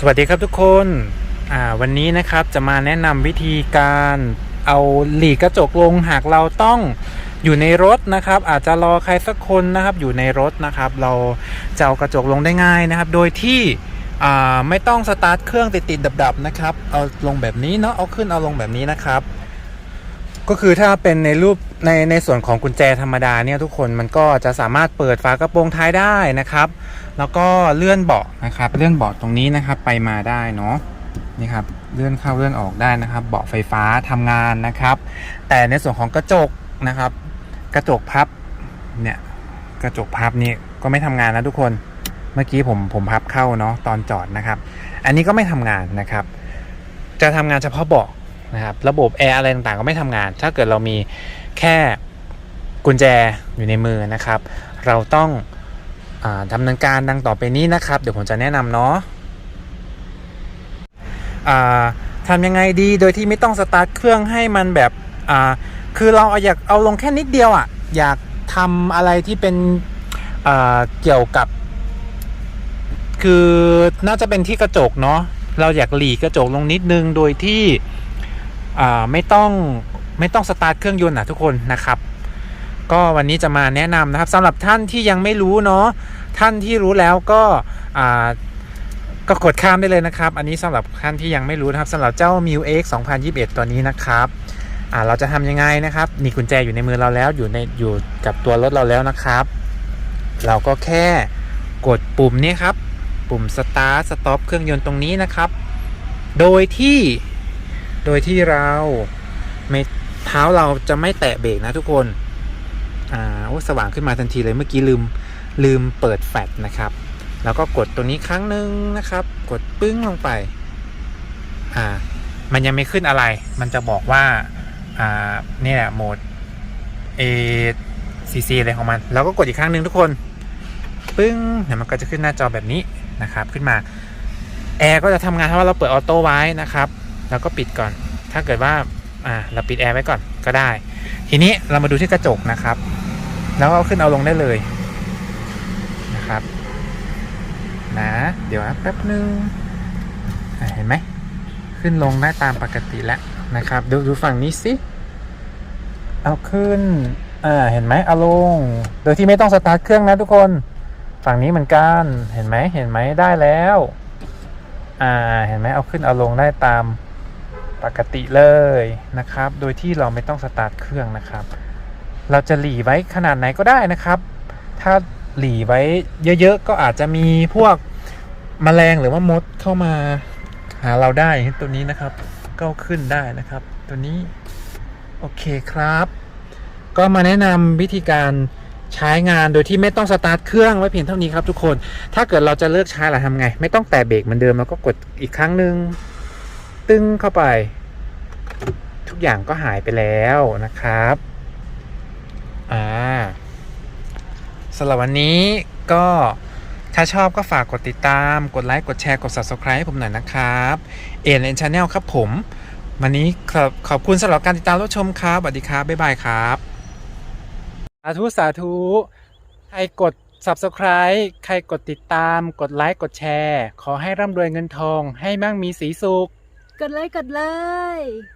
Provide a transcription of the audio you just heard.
สวัสดีครับทุกคนวันนี้นะครับจะมาแนะนำวิธีการเอาหลีกกระจกลงหากเราต้องอยู่ในรถนะครับ อาจจะรอใครสักคนนะครับ อยู่ในรถนะครับ เราจะเอากระจกลงได้ง่ายนะครับ โดยที่ไม่ต้องสตาร์ทเครื่องติดติดดับ ๆ นะครับ เอาลงแบบนี้เนาะเอาขึ้นเอาลงแบบนี้นะครับ ก็คือถ้าเป็นในรูปในในส่วนของกุญแจธรรมดาเนี่ยทุกคนมันก็จะสามารถเปิดฝากระโปรงท้ายได้นะครับ แล้วก็เลื่อนเบาะนะครับ เลื่อนเบาะตรงนี้นะครับไปมาได้เนาะนี่ครับเลื่อนเข้าเลื่อนออกได้นะครับ เบาะไฟฟ้าทำงานนะครับ แต่ในส่วนของกระจกนะครับ กระจกพับเนี่ยกระจกพับนี่ก็ไม่ทำงานนะทุกคนเมื่อกี้ผมผมพับเข้าเนาะตอนจอดนะครับ อันนี้ก็ไม่ทำงานนะครับ จะทำงานเฉพาะเบาะ นะครับระบบแอร์อะไรต่างๆก็ไม่ทำงาน ถ้าเกิดเรามีแค่กุญแจอยู่ในมือนะครับ เราต้องอดำเนินการดังต่อไปนี้นะครับ เดี๋ยวผมจะแนะนำเนาะทำยังไงดีโดยที่ไม่ต้องสตาร์ทเครื่องให้มันแบบคือเราอยากเอาลงแค่นิดเดียวอะ่ะอยากทำอะไรที่เป็นเกี่ยวกับ คือน่าจะเป็นที่กระจกเนาะเราอยากหลีกกระจกลงนิดนึงโดยที่ ไม่ต้องไม่ต้องสตาร์ทเครื่องยนต์นะทุกคนนะครับก็วันนี้จะมาแนะนำนะครับสำหรับท่านที่ยังไม่รู้เนาะท่านที่รู้แล้วก็ก็กดข้ามได้เลยนะครับ อันนี้สำหรับท่านที่ยังไม่รู้นะครับสำหรับเจ้า m i u X 2021 ตัวนี้นะครับเราจะทำยังไงนะครับนี่กุญแจอยู่ในมือเราแล้วอยู่ในอยู่กับตัวรถเราแล้วนะครับ เราก็แค่กดปุ่มนี้ครับ ปุ่ม start stop เครื่องยนต์ตรงนี้นะครับ โดยที่ โดยที่เราไม่เท้าเราจะไม่แตะเบรกนะทุกคน อ่าโอ้สว่างขึ้นมาทันทีเลยเมื่อกี้ลืมลืมเปิดแฟลชนะครับ แล้วก็กดตัวนี้ครั้งหนึ่งนะครับ กดปึ้งลงไป อ่า มันยังไม่ขึ้นอะไร มันจะบอกว่า อ่า นี่แหละโหมด A C C อะไรของมัน แล้วก็กดอีกครั้งหนึ่งทุกคน ปึ้งเดี๋ยวมันก็จะขึ้นหน้าจอแบบนี้นะครับ ขึ้นมา แอร์ก็จะทำงานเพราะว่าเราเปิดออโต้ไว้นะครับ แล้วก็ปิดก่อน ถ้าเกิดว่าอ่าเราปิดแอร์ไว้ก่อนก็ได้ ทีนี้เรามาดูที่กระจกนะครับ แล้วก็เอาขึ้นเอาลงได้เลยนะครับนะเดี๋ยวแป๊บนึงอะเห็นไหมขึ้นลงได้ตามปกติแล้วนะครับ ดูดูฝั่งนี้สิเอาขึ้นอ่าเห็นไหมเอาลง โดยที่ไม่ต้องสตาร์ทเครื่องนะทุกคนฝั่งนี้เหมือนกันเห็นไหมเห็นไหมได้แล้ว อ่าเห็นไหมเอาขึ้นเอาลงได้ตาม ปกติเลยนะครับ โดยที่เราไม่ต้องสตาร์ทเครื่องนะครับ เราจะหลีไว้ขนาดไหนก็ได้นะครับ ถ้าหลีไว้เยอะๆก็อาจจะมีพวกแมลงหรือว่ามดเข้ามาหาเราได้ตัวนี้นะครับ ก็ขึ้นได้นะครับ ตัวนี้โอเคครับ ก็มาแนะนำวิธีการใช้งานโดยที่ไม่ต้องสตาร์ทเครื่องไว้เพียงเท่านี้ครับทุกคน ถ้าเกิดเราจะเลิกใช้เราทำไง ไม่ต้องแตะเบรกเหมือนเดิมเราก็กดอีกครั้งหนึ่ง ตึ้งเข้าไป ทุกอย่างก็หายไปแล้วนะครับ อ่าสำหรับวันนี้ก็ถ้าชอบก็ฝากกดติดตาม กดไลค์ กดแชร์ กด subscribe ให้ผมหน่อยนะครับเอ็นเอ็นชาแนลครับผม วันนี้ขอบขอบคุณสำหรับการติดตามรับชมครับสวัสดีครับ บ๊ายบายครับสาธุสาธุใครกด subscribe ใครกดติดตาม กดไลค์ กดแชร์ ขอให้ร่ำรวยเงินทอง ให้มั่งมีสีสุข กดเลยกดเลย